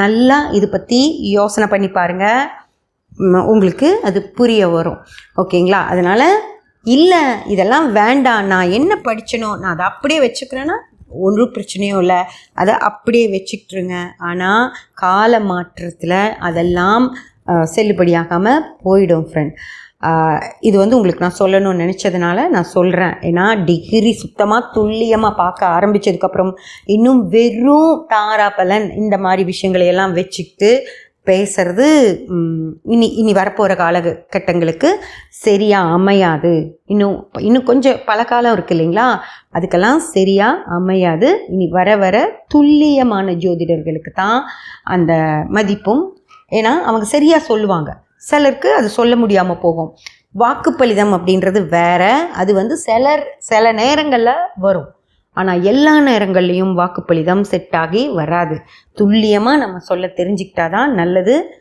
நல்லா இது பற்றி யோசனை பண்ணி பாருங்கள் உங்களுக்கு அது புரிய வரும். ஓகேங்களா? அதனால் இல்லை இதெல்லாம் வேண்டாம். நான் என்ன படிச்சனோ நான் அதை அப்படியே வச்சுக்கிறேன்னா ஒன்றும் பிரச்சனையும் இல்லை. அதை அப்படியே வச்சுக்கிட்டுருங்க. ஆனால் கால மாற்றத்தில் அதெல்லாம் செல்லுபடியாகாமல் போயிடும் ஃப்ரெண்ட் இது வந்து உங்களுக்கு நான் சொல்லணும்னு நினச்சதுனால நான் சொல்கிறேன் ஏன்னா டிகிரி சுத்தமாக துல்லியமாக பார்க்க ஆரம்பித்ததுக்கப்புறம் இன்னும் வெறும் தாராபலன் இந்த மாதிரி விஷயங்களையெல்லாம் வச்சுக்கிட்டு பேசுறது இனி இனி வரப்போகிற காலகட்டங்களுக்கு சரியாக அமையாது. இன்னும் இன்னும் கொஞ்சம் பல காலம் இருக்கு இல்லைங்களா? அதுக்கெல்லாம் சரியாக அமையாது. இனி வர வர துல்லியமான ஜோதிடர்களுக்கு தான் அந்த மதிப்பும். ஏன்னா அவங்க சரியாக சொல்லுவாங்க. சிலருக்கு அது சொல்ல முடியாமல் போகும். வாக்குப்பளிதம் அப்படின்றது வேற அது வந்து சிலர் சில நேரங்களில் வரும். ஆனால் எல்லா நேரங்கள்லேயும் வாக்குப்பளிதம் செட் ஆகி வராது. துல்லியமாக நம்ம சொல்ல தெரிஞ்சுக்கிட்டா தான் நல்லது.